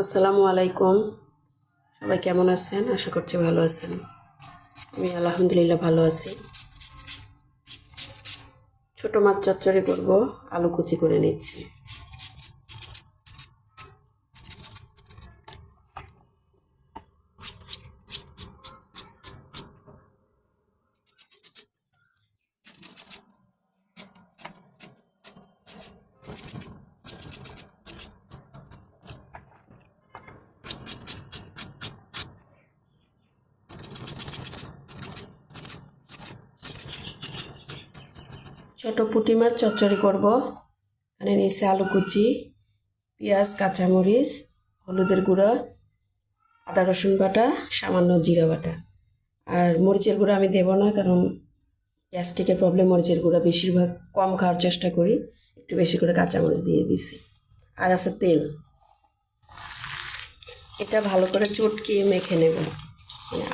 আসসালামু আলাইকুম। সবাই কেমন আছেন? আশা করছি ভালো আছেন। আমি আলহামদুলিল্লাহ ভালো আছি। ছোট মাছ চচ্চড়ি করব, আলু কুচি করে নিচ্ছি। ছোট পুঁটি মাছ চচ্চড়ি করব। এখানে নিচে আলু কুচি, পেঁয়াজ, কাঁচামরিচ, হলুদের গুঁড়া, আদা, রসুন বাটা, সামান্য জিরা বাটা। আর মরিচের গুঁড়া আমি দেবো না, কারণ গ্যাস্ট্রিকের প্রবলেম, মরিচের গুঁড়া বেশিরভাগ কম খাওয়ার চেষ্টা করি। একটু বেশি করে কাঁচামরিচ দিয়ে দিছি। আর আছে তেল। এটা ভালো করে চটকিয়ে মেখে নেব।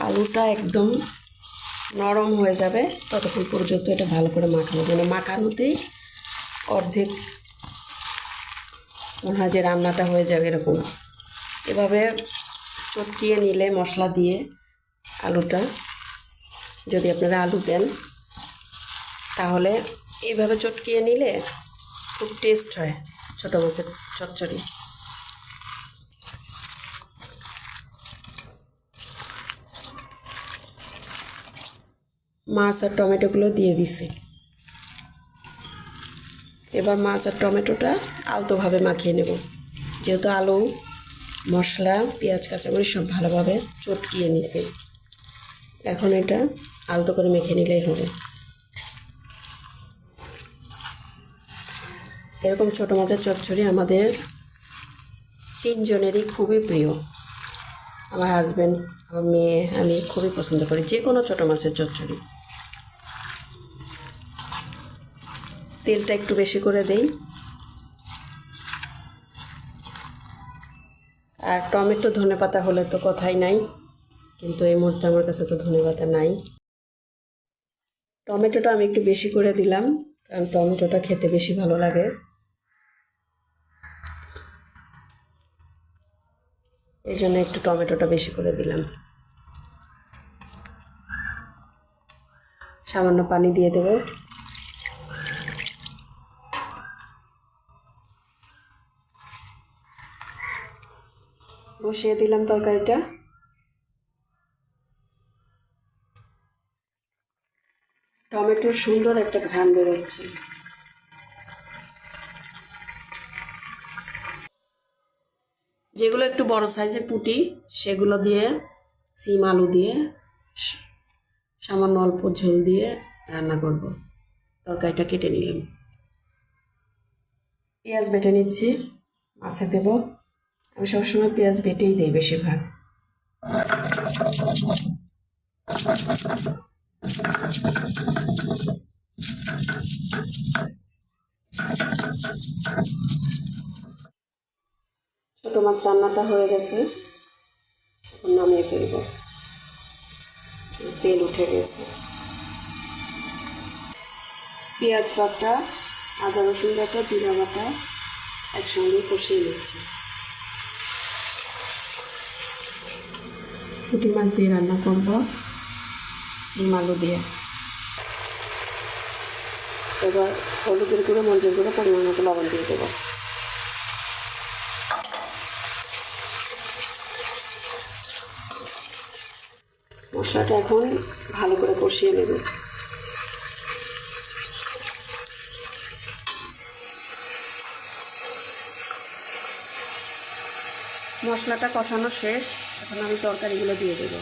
আলুটা একদম নরম হয়ে যাবে ততক্ষণ পর্যন্ত এটা ভালো করে মাখানো মানে মাখানোতেই অর্ধেক মনে হয় যে রান্নাটা হয়ে যাবে এরকম। এভাবে চটকিয়ে নিলে মশলা দিয়ে আলুটা যদি আপনারা আলু দেন, তাহলে এইভাবে চটকিয়ে নিলে খুব টেস্ট হয় ছোটো মাছের চচ্চড়ি। মাছ আর টমেটোগুলো দিয়ে দিছি। এবার মাছ আর টমেটোটা আলতোভাবে মাখিয়ে নেব। যেহেতু আলু, মশলা, পেঁয়াজ, কাঁচামরিচ সব ভালোভাবে চটকিয়ে নিছি এখন এটা আলতো করে মেখে নিলেই হবে। এরকম ছোটো মাছের চচ্চড়ি আমাদের তিনজনেরই খুবই প্রিয়। আমার হাজব্যান্ড আমার মেয়ে, আমি খুবই পছন্দ করি যে কোনো ছোটো মাছের চচ্চড়ি। তেলটা একটু বেশি করে দেই। আর টমেটো ধনে পাতা হলে তো কথাই নাই, কিন্তু এই মুহূর্তে আমার কাছে তো ধনে পাতা নাই। টমেটোটা আমি একটু বেশি করে দিলাম, কারণ টমেটোটা খেতে বেশি ভালো লাগে। এই জন্য একটু টমেটোটা বেশি করে দিলাম। সামান্য পানি দিয়ে দেব। বসিয়ে দিলাম তরকারিটা। টমেটোর সুন্দর একটা ঘ্রাণ বেরোচ্ছে। যেগুলো একটু বড় সাইজের পুটি, সেগুলো দিয়ে সিম আলু দিয়ে সামান্য অল্প ঝোল দিয়ে রান্না করব। তরকারিটা কেটে নিলাম। পেঁয়াজ বেটে নিচ্ছি, মাছে দেব। আমি সবসময় পেঁয়াজ বেটেই দিই বেশিরভাগ। ছোটো মাছ রান্নাটা হয়ে গেছে। নামিয়ে ফেলব। তেল উঠে গেছে। পেঁয়াজ বাটা, আদা রসুন বাটা, জিরা বাটা একসঙ্গে কষিয়ে নিচ্ছি। পুঁটি মাছ দিয়ে রান্না করব সিম আলু দিয়ে। এবার হলুদের গুঁড়ো, মরিচের গুঁড়ো, পরিমাণ মতো লবণ দিয়ে দেবো। মশলাটা এখন ভালো করে কষিয়ে নেবে। মশলাটা কষানো শেষ। এখন আমি তরকারিগুলো দিয়ে দেবো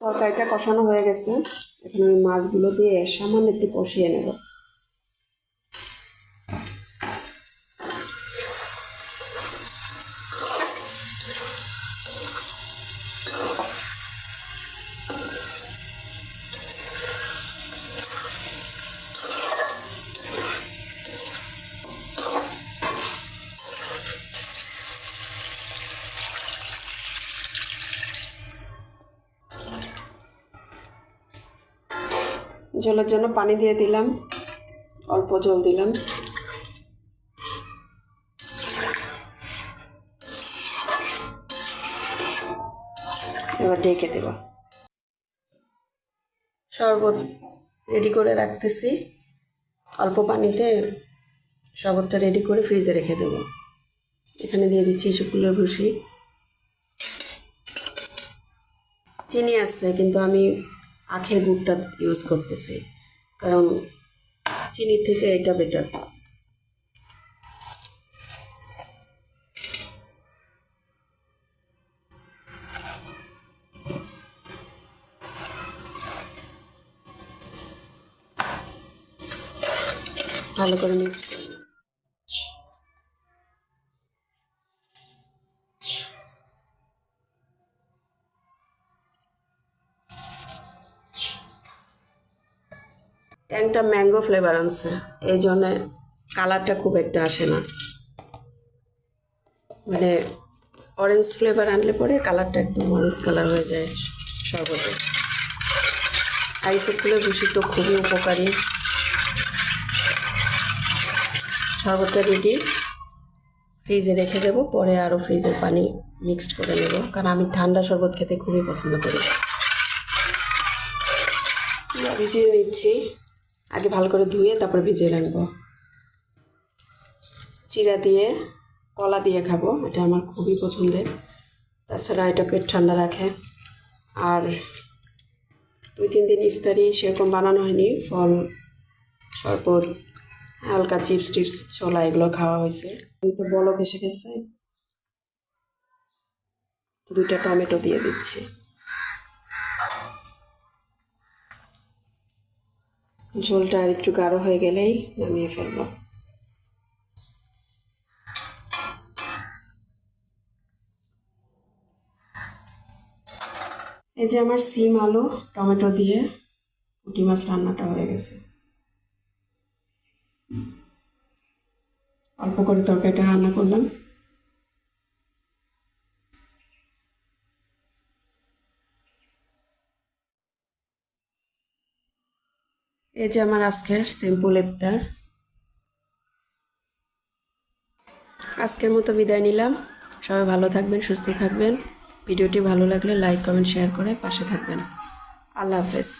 তরকারিটা কষানো হয়ে গেছে। এখন আমি মাছগুলো দিয়ে সামান্য একটু কষিয়ে নেব। ঝোলের জন্য পানি দিয়ে দিলাম। অল্প জল দিলাম। এবার ডেকে দেব। শরবত রেডি করে রাখতেছি। অল্প পানিতে শরবতটা রেডি করে ফ্রিজে রেখে দেব। এখানে দিয়ে দিচ্ছি শুকনো ভুসি চিনি আছে, কিন্তু আমি আখের গুড়টা ইউজ করতেছি। কারণ চিনি থেকে এটা বেটার ভালো করে মিক্স ট্যাংটা ম্যাঙ্গো ফ্লেভার আনছে। এই জন্যে কালারটা খুব একটা আসে না। মানে অরেঞ্জ ফ্লেভার আনলে পরে কালারটা একদম অরেঞ্জ কালার হয়ে যায় শরবতে। আইসের ফুলের ভুষি তো খুবই উপকারী। শরবতটা রেডি ফ্রিজে রেখে দেবো, পরে আরও ফ্রিজের পানি মিক্সড করে নেব। কারণ আমি ঠান্ডা শরবত খেতে খুবই পছন্দ করি। ভিজিয়ে নিচ্ছি আগে ভালো করে ধুয়ে তারপর ভিজিয়ে রাখব। চিরা দিয়ে, কলা দিয়ে খাব, এটা আমার খুবই পছন্দের। তাছাড়া এটা পেট ঠান্ডা রাখে। আর দুই তিন দিন ইফতারি সেরকম বানানো হয়নি, ফল, শরবত, হালকা চিপস টিপস, ছোলা এগুলো খাওয়া হয়েছে। কিন্তু বলক এসে গেছে। দুইটা টমেটো দিয়ে দিচ্ছি। ঝোলটা আর একটু গাঢ় হয়ে গেলেই নামিয়ে ফেলব। এই যে আমার সিম আলু, টমেটো দিয়ে পুঁটি মাছ রান্নাটা হয়ে গেছে। অল্প করে তরকারিটা রান্না করলাম। এই যে আমার আজকের সিম্পল ইফতার আজকের মতো বিদায় নিলাম। সবাই ভালো থাকবেন, সুস্থ থাকবেন। ভিডিওটি ভালো লাগলে লাইক কমেন্ট শেয়ার করে পাশে থাকবেন। আল্লাহ হাফেজ।